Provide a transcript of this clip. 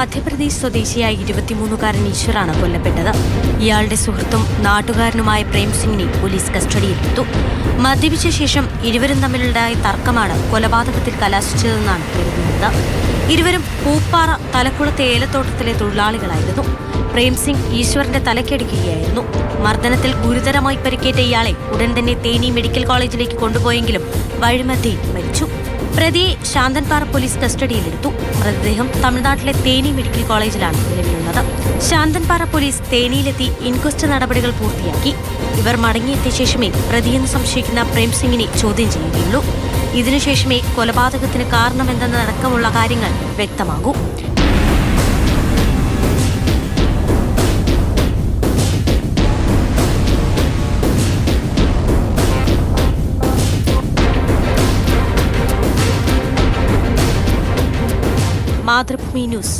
ആന്ധ്രാപ്രദേശ് സ്വദേശിയായ ഇരുപത്തിമൂന്നുകാരൻ ഈശ്വറാണ് കൊല്ലപ്പെട്ടത്. ഇയാളുടെ സുഹൃത്തും നാട്ടുകാരനുമായ പ്രേംസിംഗിനെ പോലീസ് കസ്റ്റഡിയിലെടുത്തു. മദ്യപിച്ച ശേഷം ഇരുവരും തമ്മിലുണ്ടായ തർക്കമാണ് കൊലപാതകത്തിൽ കലാശിച്ചതെന്നാണ് കരുതുന്നത്. ഇരുവരും പൂപ്പാറ തലക്കുളത്തെ ഏലത്തോട്ടത്തിലെ തൊഴിലാളികളായിരുന്നു. പ്രേംസിംഗ് ഈശ്വറിന്റെ തലക്കടിക്കുകയായിരുന്നു മർദ്ദനത്തിൽ ഗുരുതരമായി പരിക്കേറ്റ ഇയാളെ ഉടൻ തന്നെ തേനി മെഡിക്കൽ കോളേജിലേക്ക് കൊണ്ടുപോയെങ്കിലും വഴിമധ്യേ മരിച്ചു. പ്രതിയെ ശാന്തൻപാറ പോലീസ് കസ്റ്റഡിയിലെടുത്തു. മൃതദേഹം തമിഴ്നാട്ടിലെ തേനി മെഡിക്കൽ കോളേജിലാണ് നിലവിലുള്ളത്. ശാന്തൻപാറ പോലീസ് തേനിയിലെത്തി ഇൻക്വസ്റ്റ് നടപടികൾ പൂർത്തിയാക്കി. ഇവർ മടങ്ങിയെത്തിയ ശേഷമേ പ്രതിയെന്ന് സംശയിക്കുന്ന പ്രേംസിംഗിനെ ചോദ്യം ചെയ്യുകയുള്ളൂ. ഇതിനുശേഷമേ കൊലപാതകത്തിന് കാരണമെന്തെന്നടക്കമുള്ള കാര്യങ്ങൾ വ്യക്തമാകൂ. മാതൃഭൂമി ന്യൂസ്.